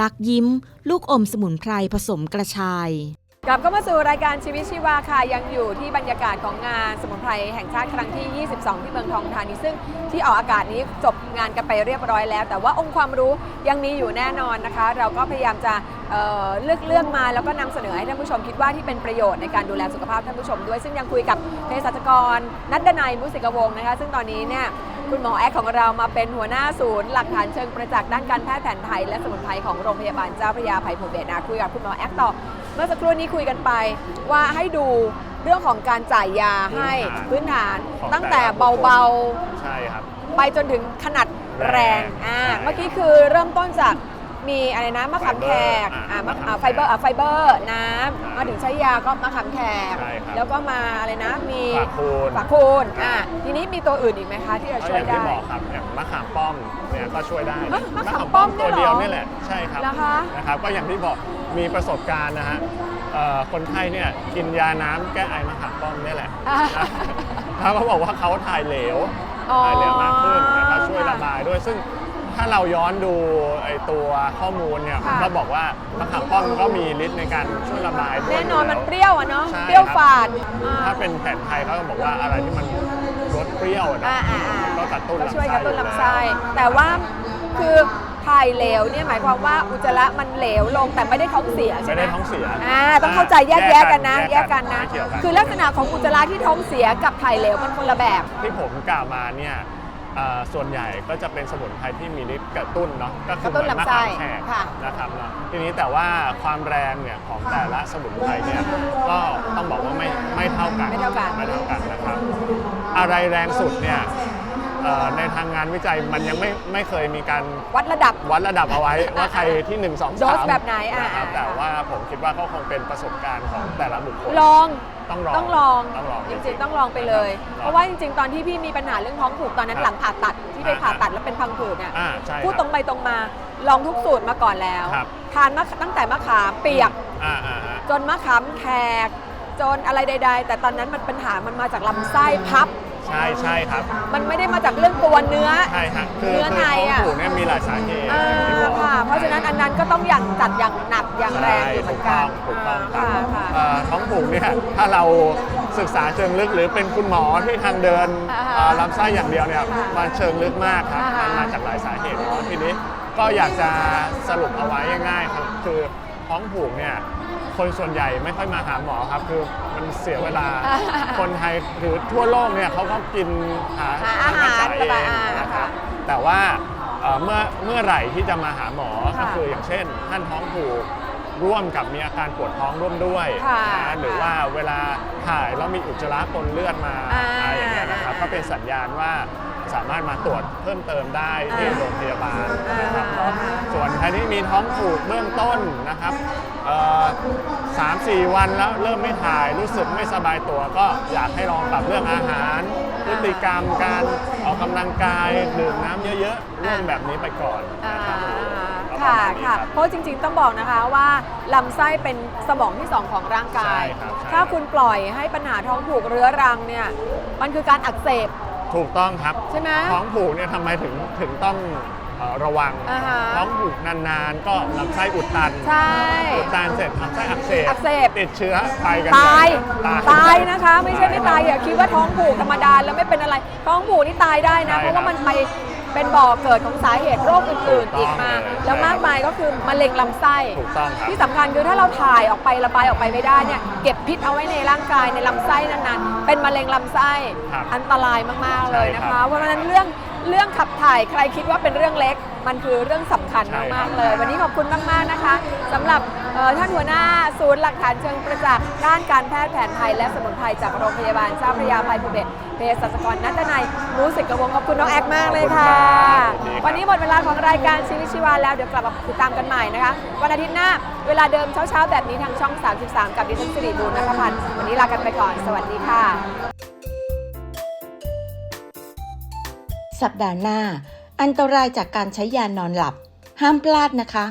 ลักยิ้ม ลูกอมสมุนไพรผสมกระชาย กลับเข้ามาสู่รายการชีวิตชีวาค่ะยังอยู่ที่บรรยากาศของงานสมุนไพรแห่งชาติครั้งที่ 22 ที่เมืองทองธานีซึ่งที่ออกอากาศนี้จบงานกันไปเรียบร้อยแล้ว แต่ว่าองค์ความรู้ยังมีอยู่แน่นอนนะคะ เราก็พยายามจะ เอ่อเลือกเรื่องมาแล้วก็นำเสนอให้ท่านผู้ชมคิดว่าที่เป็นประโยชน์ในการดูแลสุขภาพท่านผู้ชมด้วย ซึ่งยังคุยกับเภสัชกร นัดดนัยมุสิกวงศ์นะคะ ซึ่งตอนนี้เนี่ยคุณหมอแอคของเรามาเป็นหัวหน้าศูนย์ หลักฐานเชิงประจักษ์ด้านการแพทย์แผนไทย และสมุนไพรของโรงพยาบาลเจ้าพระยาภัยภูเบศรนะคุยกับคุณหมอแอคต่อเมื่อสักครู่นี้คุยกันไปว่าให้ดูเรื่องของการจ่ายยาให้พื้นฐานของตั้งแต่แต่ละบุคคลเบาใช่ครับๆไปจนถึงขนาดแรงแรงอ่าใช่เมื่อกี้คือเริ่มต้นจาก มีอะไรนะมะขามแขกอ่าอ่ามะมะขามอ่าไฟเบอร์อ่าไฟเบอร์น้ใช่ำมาถึงใช้ยาก็มะขามแขก ใช่ครับ แล้วก็มาอะไรนะมีฝากคูณ ฝากคูณอ่าทีนี้มีตัวอื่นอีกไหมคะที่จะก็ช่อวยย่างได้ ที่บอกครับอย่างมะขามป้อมเนี่ยก็ช่วยได้ฮะมะขามป้อมตัวเนี่ยเหรอเดียวนี่แหละใช่ครับเหรอคะ นะครับก็อย่างที่บอกมีประสบการณ์นะฮะเอ่อคนไข้เนี่ยกินยาน้ำแก้ไอมะขามป้อมนี่แหละอ่าแล้วเขาบอกว่าเขาถ่ายเหลวอ๋อถ่ายเหลวมากขึ้นนะครับช่วยค่ะระบายด้วยซึ่ง ถ้าเราย้อนดูไอตัวข้อมูลเนี่ยค่ะ ก็บอกว่ามะขามป้อมก็มีฤทธิ์ในการช่วยระบายด้วยแน่นอนยู่มันแล้วเปรี้ยวอะเนาะใช่เปรี้ยวครับฝาดอ่า ถ้าเป็นแผนไทยเขาก็บอกว่าอะไรที่มันรสเปรี้ยวนะอ่าอ่าอ่าก็กระตุ้นก็ลำไส้ช่วยกระตุ้นลำไส้อยู่แล้วแต่ว่าคือถ่ายเหลวเนี่ยหมายความว่าอุจจาระมันเหลวลงแต่ไม่ได้ท้องเสียใช่ไม่ไหมได้ท้องเสียอ่าต้องเข้าใจแยกแยกกันนะ แยกกันนะ ไม่เกี่ยวกันคือลักษณะของอุจจาระที่ท้องเสียกับถ่ายเหลวมันคนละแบบ ที่ผมกล่าวมาเนี่ยเอ่อส่วนใหญ่ก็จะเป็นสมุนไพรที่มีฤทธิ์กระตุ้นเนาะก็คืกระตุ้นเหมือลำไส้มะขามแขกค่ะนะครับเนาะทีนี้แต่ว่าความแรงเนี่ยของแต่ละสมุนไพรเนี่ยก็ต้องบอกว่าไม่ไม่เท่ากันไม่เท่ากัน ไม่เท่ากันนะครับ อะไรแรงสุดเนี่ยเอ่อในทางงานวิจัยมันยังไม่ไม่เคยมีการ วัดระดับ วัดระดับเอาไว้ ว่าใครที่ 1 2 3 โดสแบบไหนอะนะครับอะแต่ว่าผมคิดว่าก็คงเป็นประสบการณ์ของแต่ละบุคคล ลอง ต้องลองต้องลองต้องลองจริงๆต้องลองไปเลยคบเพราะว่าจริงๆ ตอนที่พี่มีปัญหาเรื่องท้องผูกตอนนั้นครับหลังผ่าตัดที่ไปอ่าผ่าตัดแล้วเป็นพังผืดเนี่ยอ่าใช่พูดคบตรงไปตรงมาลองทุกสูตรมาก่อนแล้ว ครับ ทานมะตั้งแต่มะขามเปียก อ่าอ่าอ่า จนมะขามแขก จนอะไรใด ๆ แต่ตอนนั้นมันปัญหามันมาจากลำไส้พับ ใช่ใช่ครับ มันไม่ได้มาจากเรื่องตัวเนื้อ ใช่ฮะคือเนื้อในคือท้อะ องผูกเนี่ยมีหลายสาเหตุอ่าอย่างที่บอกค่ะ เพราะฉะนั้นอันนั้นก็ต้องอย่างจัดอย่างหนักอย่างแรงอยู่เหมือนกันถูกต้องถูกต้องอ่าครับค่ะ เอ่อท้องผูกเนี่ย ถ้าเราศึกษาเชิงลึกหรือเป็นคุณหมอที่ทางเดินอ่าฮะเอ่อลำไส้อย่างเดียวเนี่ยค่ะมันเชิงลึกมากครับอ่าฮะมันมาจากหลายสาเหตุเนาะทีนี้ก็อยากจะสรุปเอาไว้ง่ายๆครับคือท้องผูกเนี่ยคนส่วนใหญ่ไม่ค่อยมาหาหมอครับ คือมันเสียเวลาอ่าคนไทยหรือทั่วโลกเนี่ยเขาก็กินหาหาอาหารทงกษระบายเองอ่านะครับค่ะแต่ว่าเอ่อเมื่อเมื่อไหร่ที่จะมาหาหมอค่ะก็คืออย่างเช่นท่านท้องผูก ร่วมกับมีอาการปวดท้องร่วมด้วยค่ะนะหรือว่าเวลาถ่ายแล้วมีอุจจาระปนเลือดมาอ่าอะไรอย่างเงี้ยนะครับก็เป็นสัญญาณว่าสามารถมาตรวจเพิ่มเติมได้ที่อ่าโรงพยาบาลนะครับอ่าเนาะส่วนใครที่มีท้องผูกเบื้องต้นนะครับเอ่อสามสี่วันแล้วเริ่มไม่ถ่ายรู้สึกไม่สบายตัวก็อยากให้ลองปรับเรื่องอาหาร พฤติกรรมการออกกำลังกายดื่มน้ำเยอะๆเรื่องแบบนี้ไปก่อน อ่านะ ครับก็ประค่ะมาณนี้ค่ะรับเพราะจริงๆต้องบอกนะคะว่าลำไส้เป็นสมองที่สองของร่างกาย ใช่ครับใช่ ถ้าคุณปล่อยให้ปัญหาท้องผูกเรื้อรังเนี่ย มันคือการอักเสบ ถูกต้องครับ ใช่ไหม ท้องผูกเนี่ยทำไมถึงถึงต้องเอ่อระวัง อ่าฮะท้องผูกนานๆ ก็ลำไส้อุดตัน ใช่อุดตันเสร็จลำไส้อักเสบอักเสบ ติดเชื้อไปกันตายตายตายนะคะ ไม่ใช่ไม่ตายอย่าคิดว่าท้องผูกธรรมดาแล้วไม่เป็นอะไร ท้องผูกนี่ตายได้นะใช่เพราะว่าครับมันไป เป็นบ่อเกิดของสาเหตุโรคอื่นๆถูอีกกต้องมาเลยแล้วมากมายก็คือมะเร็งลำไส้ ถูกต้องครับ ที่สำคัญคือถ้าเราถ่ายออกไประบายออกไปไม่ได้เนี่ยเก็บพิษเอาไว้ในร่างกายในลำไส้นานๆเป็นมะเร็งลำไส้ครับอันตรายมากๆเลยนะใช่ครัคะบเพราะฉะนั้นเรื่องเรื่องขับถ่ายใครคิดว่าเป็นเรื่องเล็ก มันคือเรื่องสำคัญใช่ครับ มากๆเลย วันนี้ขอบคุณมากๆนะคะสำหรับเอ่อ ท่านหัวหน้าศูนย์หลักฐานเชิงประจักษ์ด้านการแพทย์แผนไทยและสมุนไพรจากโรงพยาบาลเจ้าพระยาภัยภูเบศรเภสัชกรนัทนายรู้สึกกระวงขอบคุณน้องแอกมากเลยค่ะขอบคุณครับวันนี้หมดเวลาของรายการชีวิตชีวาแล้วเดี๋ยวกลับมาติดตามกันใหม่นะคะ วันอาทิตย์หน้าเวลาเดิมเช้าๆแบบนี้ทางช่อง 33 กับดิฉันสิริบูรณ์นัทพันธ์วันนี้ลากันไปก่อน สวัสดีค่ะ สัปดาห์หน้า อันตรายจากการใช้ยานอนหลับ ห้ามพลาดนะคะ